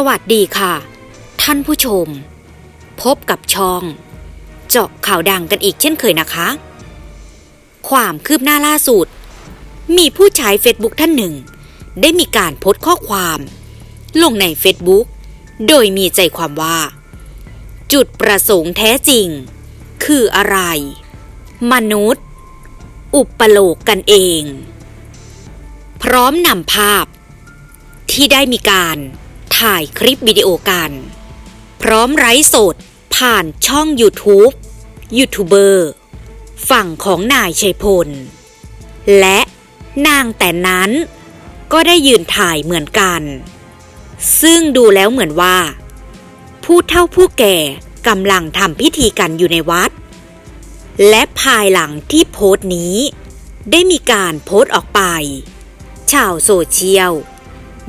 สวัสดีค่ะ ท่านผู้ชม พบกับช่อง เจาะข่าวดังกันอีกเช่นเคยนะคะ ความคืบหน้าล่าสุด มีผู้ใช้เฟซบุ๊กท่านหนึ่ง ได้มีการโพสต์ข้อความ ลงในเฟซบุ๊กโดยมีใจความว่า จุดประสงค์แท้จริง คืออะไร มนุษย์ อุปโลกกันเอง พร้อมนำภาพ ที่ได้มีการ ถ่ายคลิปวิดีโอกัน พร้อมไร้สดผ่านช่อง YouTube ยูทูบเบอร์ฝั่งของนายชัยพล และนางแต่นั้นก็ได้ยืนถ่ายเหมือนกัน ซึ่งดูแล้วเหมือนว่า ผู้เฒ่าผู้แก่กำลังทำพิธีกันอยู่ในวัด และภายหลังที่โพสต์นี้ ได้มีการโพสต์ออกไป ชาวโซเชียล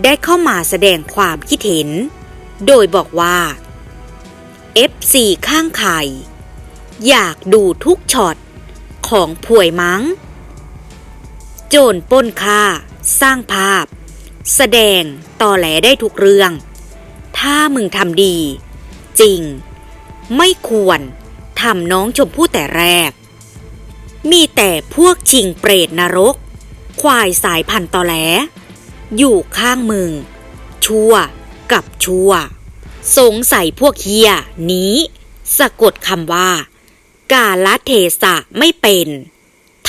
ได้เข้ามาแสดงความคิดเห็น โดยบอกว่า FC ข้างไข่ อยากดูทุกช็อต ของผวยมัง้ง โจรป้นค่า สร้างภาพ แสดงตอแหลได้ทุกเรื่อง ถ้ามึงทำดี จริง ไม่ควรทำน้องชมพู่แต่แรก มีแต่พวกชิงเปรตนรก ควายสายพันธุ์ตอแหล อยู่ข้างมึง ชั่วกับชั่ว สงสัยพวกเฮียนี้ สะกดคำว่า กาลเทศะไม่เป็น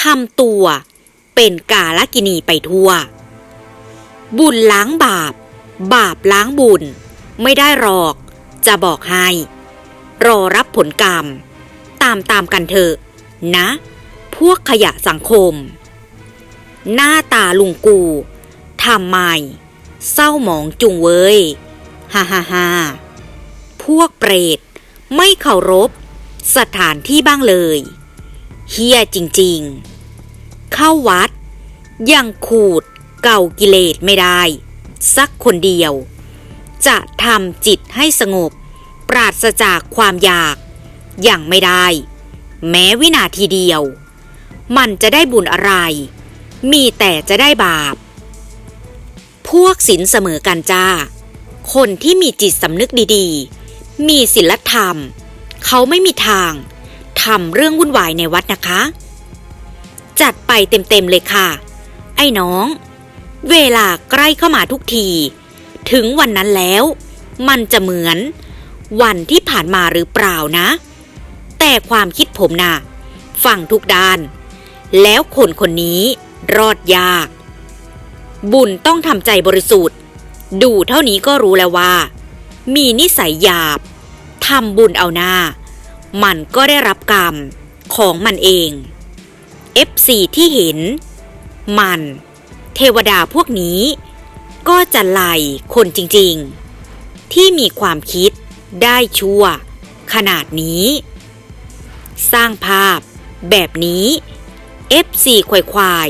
ทำตัว เป็นกาลกินีไปทั่ว บุญล้างบาป บาปล้างบุญ ไม่ได้หรอก จะบอกให้ รอรับผลกรรม ตามตามกันเถอะนะ พวกขยะสังคม หน้าตาลุงกู ทำไมเศร้าหมองจุงเว้ย ฮ่าฮ่าฮ่าพวกเปรตไม่เคารพ สถานที่บ้างเลย เฮียจริงๆ เข้าวัด ยังขูดเก่ากิเลสไม่ได้ สักคนเดียว จะทำจิตให้สงบ ปราศจากความอยาก อย่างไม่ได้ แม้วินาทีเดียว มันจะได้บุญอะไร มีแต่จะได้บาป พวกศีลเสมอกันจ้า คนที่มีจิตสำนึกดีๆ มีศีลธรรม เขาไม่มีทางทำเรื่องวุ่นวายในวัดนะคะ จัดไปเต็มๆเลยค่ะ ไอ้น้อง เวลาใกล้เข้ามาทุกที ถึงวันนั้นแล้ว มันจะเหมือน วันที่ผ่านมาหรือเปล่านะ แต่ความคิดผมนะ่ะฟังทุกด้าน แล้วคนคนนี้รอดยาก บุญต้องทำใจบริสุทธิ์ ดูเท่านี้ก็รู้แล้วว่า มีนิสัยหยาบทำบุญเอาหน้า มันก็ได้รับกรรมของมันเอง FC ที่เห็น มัน เทวดาพวกนี้ ก็จะไล่คนจริงๆ ที่มีความคิดได้ชั่ว ขนาดนี้ สร้างภาพแบบนี้ FC ควายควาย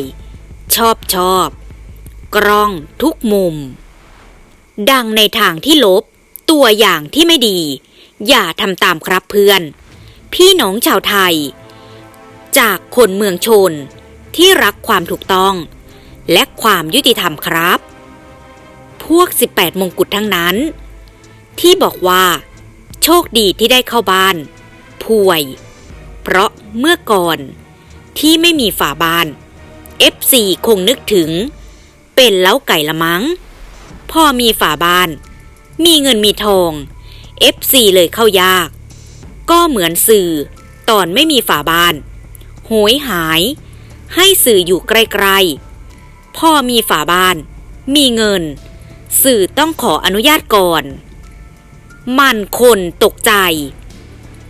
ชอบชอบ กล้องทุกมุม ดังในทางที่ลบ ตัวอย่างที่ไม่ดี อย่าทำตามครับเพื่อน พี่น้องชาวไทย จากคนเมืองชนที่รักความถูกต้อง และความยุติธรรมครับ พวก 18 มงกุฎทั้งนั้น ที่บอกว่า โชคดีที่ได้เข้าบ้าน ป่วย เพราะเมื่อก่อนที่ไม่มีฝาบ้าน FC คงนึกถึง เป็นเล้าไก่ละมัง้งพอมีฝาบ้าน มีเงินมีทอง FC เลยเข้ายาก ก็เหมือนสื่อ ตอนไม่มีฝาบ้านโหยหาย ให้สื่ออยู่ใกลๆ พ่อมีฝาบ้าน มีเงิน สื่อต้องขออนุญาตก่อน มันคนตกใจ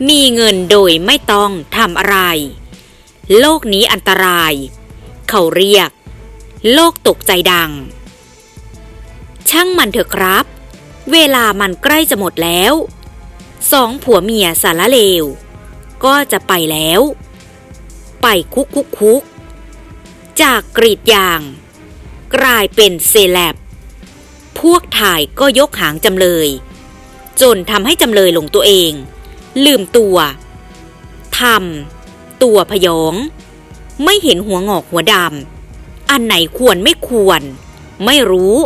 มีเงินโดยไม่ต้องทำอะไร โลกนี้อันตราย เขาเรียก โลกตกใจดัง ช่างมันเถอะครับ เวลามันใกล้จะหมดแล้ว สองผัวเมียสารเลว ก็จะไปแล้ว ไปคุกคุกคุก จากกรีดยาง กลายเป็นเซเลบพวกถ่ายก็ยกหางจำเลย จนทำให้จำเลยหลงตัวเอง ลืมตัวทำตัวพยอง ไม่เห็นหัวงอกหัวดำ อันไหนควรไม่ควร ไม่รู้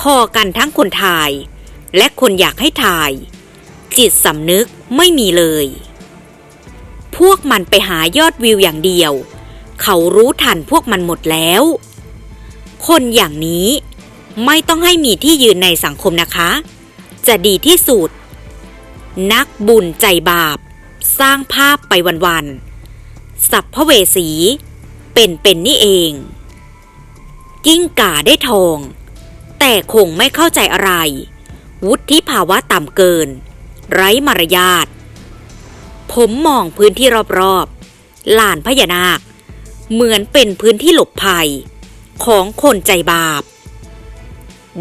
พอกันทั้งคนถ่าย และคนอยากให้ถ่าย จิตสำนึกไม่มีเลย พวกมันไปหายอดวิวอย่างเดียว เขารู้ทันพวกมันหมดแล้ว คนอย่างนี้ไม่ต้องให้มีที่ยืนในสังคมนะคะ จะดีที่สุด นักบุญใจบาป สร้างภาพไปวันๆสัพพเวสี เป็นเป็นนี่เอง กิ้งก่าได้ทอง แต่คงไม่เข้าใจอะไร วุฒิภาวะต่ำเกิน ไร้มารยาท ผมมองพื้นที่รอบๆลานพญานาค เหมือนเป็นพื้นที่หลบภัย ของคนใจบาป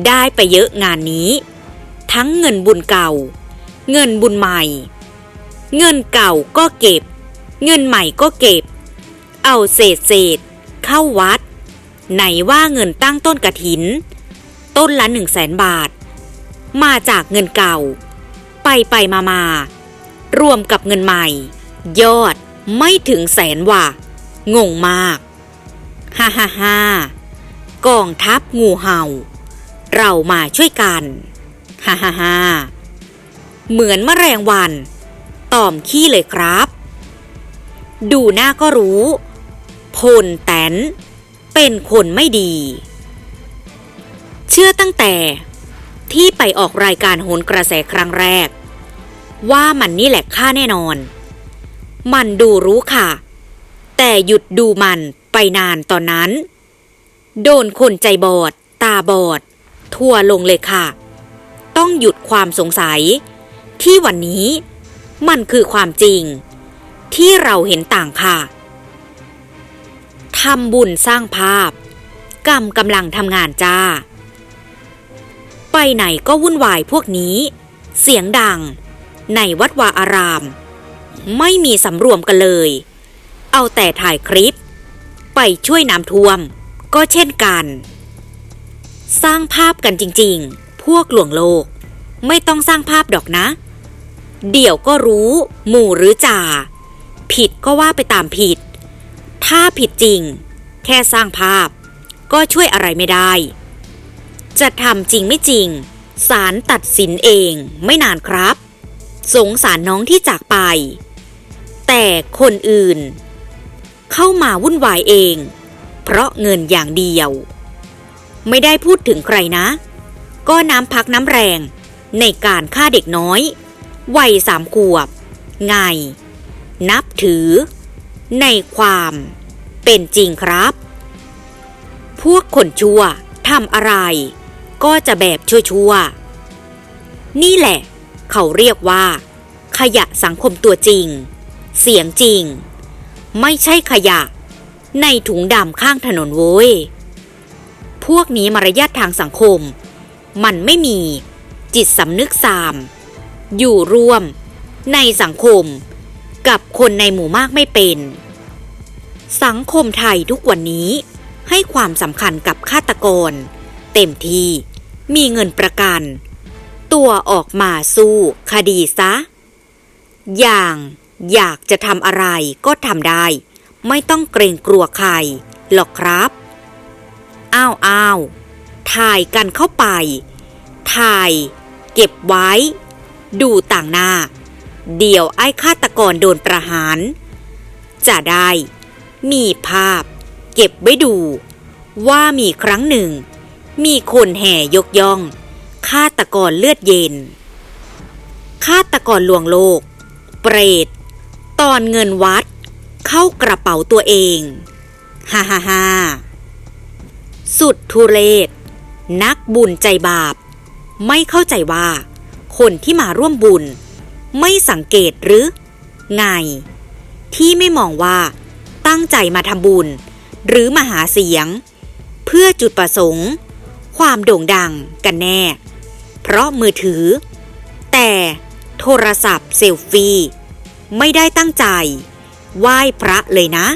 ได้ไปเยอะงานนี้ ทั้งเงินบุญเก่า เงินบุญใหม่ เงินเก่าก็เก็บ เงินใหม่ก็เก็บ เอาเศษเศษๆเข้าวัด ไหนว่าเงินตั้งต้นกระถิน ต้นละหนึ่งแสนบาท มาจากเงินเก่า ไปไปมามารวมกับเงินใหม่ ยอดไม่ถึงแสนว่ะ งงมาก ฮ่าฮ่าฮ่ากองทัพงูเห่า เรามาช่วยกัน ฮ่าฮ่าฮ่าเหมือนมแมลงวันตอมขี้เลยครับ ดูหน้าก็รู้ พลแตน เป็นคนไม่ดี เชื่อตั้งแต่ที่ไปออกรายการโหนกระแสครั้งแรก ว่ามันนี่แหละค่าแน่นอน มันดูรู้ค่ะ แต่หยุดดูมันไปนานตอนนั้น โดนคนใจบอด ตาบอด ทั่วลงเลยค่ะ ต้องหยุดความสงสัย ที่วันนี้มันคือความจริง ที่เราเห็นต่างค่ะ ทำบุญสร้างภาพ กรรมกำลังทำงานจ้า ไปไหนก็วุ่นวายพวกนี้ เสียงดัง ในวัดวาอาราม ไม่มีสำรวมกันเลย เอาแต่ถ่ายคลิป ไปช่วยน้ำท่วม ก็เช่นกัน สร้างภาพกันจริงๆ พวกหลวงโลก ไม่ต้องสร้างภาพดอกนะ เดี๋ยวก็รู้ หมู่หรือจ่า ผิดก็ว่าไปตามผิด ถ้าผิดจริง แค่สร้างภาพ ก็ช่วยอะไรไม่ได้ จะทำจริงไม่จริงศาลตัดสินเองไม่นานครับ สงสารน้องที่จากไป แต่คนอื่น เข้ามาวุ่นวายเอง เพราะเงินอย่างเดียว ไม่ได้พูดถึงใครนะ ก็น้ำพักน้ำแรงในการฆ่าเด็กน้อย วัยสามขวบ ไง นับถือ ในความเป็นจริงครับ พวกคนชั่วทำอะไร ก็จะแบบชั่วๆ นี่แหละ เขาเรียกว่า ขยะสังคมตัวจริง เสียงจริง ไม่ใช่ขยะ ในถุงดำข้างถนนโว้ย พวกนี้มารยาททางสังคม มันไม่มีจิตสำนึกสาม อยู่ร่วม ในสังคม กับคนในหมู่มากไม่เป็น สังคมไทยทุกวันนี้ ให้ความสำคัญกับฆาตกร เต็มที่มีเงินประกัน ตัวออกมาสู้คดีซะ อย่างอยากจะทำอะไรก็ทำได้ ไม่ต้องเกรงกลัวใครหรอกครับ อ้าวอ้าวถ่ายกันเข้าไป ถ่าย เก็บไว้ ดูต่างหน้า เดี๋ยวไอ้ฆาตกรโดนประหาร จะได้ มีภาพ เก็บไว้ดู ว่ามีครั้งหนึ่ง มีคนแห่ยกย่องฆาตกรเลือดเย็นฆาตกรลวงโลก เปรต ตอนเงินวัด เข้ากระเป๋าตัวเองฮ่าฮ่าฮ่าสุดทุเรศ นักบุญใจบาป ไม่เข้าใจว่า คนที่มาร่วมบุญ ไม่สังเกตหรือ ไง ที่ไม่มองว่า ตั้งใจมาทำบุญ หรือมาหาเสียง เพื่อจุดประสงค์ ความโด่งดังกันแน่ เพราะมือถือ แต่โทรศัพท์เซลฟี่ ไม่ได้ตั้งใจ ไหว้พระเลยนะ